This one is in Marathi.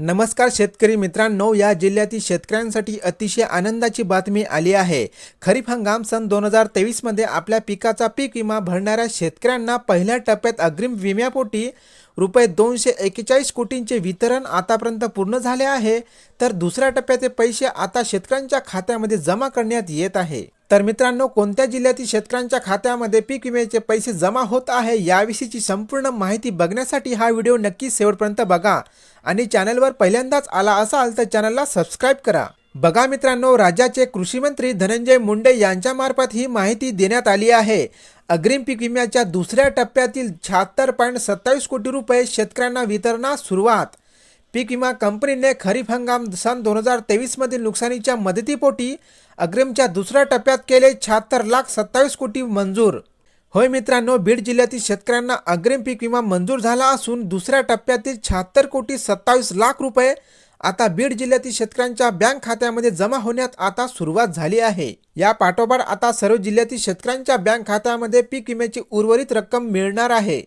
नमस्कार शेतकरी मित्रांनो या जिल्ह्यातील शेतकऱ्यांसाठी अतिशय आनंदाची बातमी आली आहे. खरीप हंगाम सन दोन हजार तेवीसमध्ये आपल्या पिकाचा पीक विमा भरणाऱ्या शेतकऱ्यांना पहिल्या टप्प्यात अग्रिम विम्यापोटी रुपये दोनशे एक्केचाळीस कोटींचे वितरण आतापर्यंत पूर्ण झाले आहे. तर दुसऱ्या टप्प्याचे पैसे आता शेतकऱ्यांच्या खात्यामध्ये जमा करण्यात येत आहे. तर मित्रांनो कोणत्या जिल्ह्यातील शेतकऱ्यांच्या खात्यामध्ये पीक विम्याचे पैसे जमा होत आहे याविषयीची संपूर्ण माहिती बघण्यासाठी हा व्हिडिओ नक्की शेवटपर्यंत बघा. आणि चॅनलवर पहिल्यांदाच आला असाल तर चॅनलला सबस्क्राईब करा. बघा मित्रांनो राज्याचे कृषीमंत्री धनंजय मुंडे यांच्यामार्फत ही माहिती देण्यात आली आहे. अग्रिम पीक विम्याच्या दुसऱ्या टप्प्यातील शहात्तर पॉईंट सत्तावीस कोटी रुपये शेतकऱ्यांना वितरणास सुरुवात. पीक विमा कंपनीने खरीप हंगाम सन दोन हजार तेवीसमधील नुकसानीच्या मदतीपोटी अग्रिमच्या दुसऱ्या टप्प्यात केले शहात्तर लाख सत्तावीस कोटी मंजूर. होय मित्रांनो बीड जिल्ह्यातील शेतकऱ्यांना अग्रिम पीक विमा मंजूर झाला असून दुसऱ्या टप्प्यातील शहात्तर कोटी सत्तावीस लाख रुपये आता बीड जिल्ह्यातील शेतकऱ्यांच्या बँक खात्यामध्ये जमा होण्यात आता सुरुवात झाली आहे. या पाठोपाठ आता सर्व जिल्ह्यातील शेतकऱ्यांच्या बँक खात्यामध्ये पीक विम्याची उर्वरित रक्कम मिळणार आहे.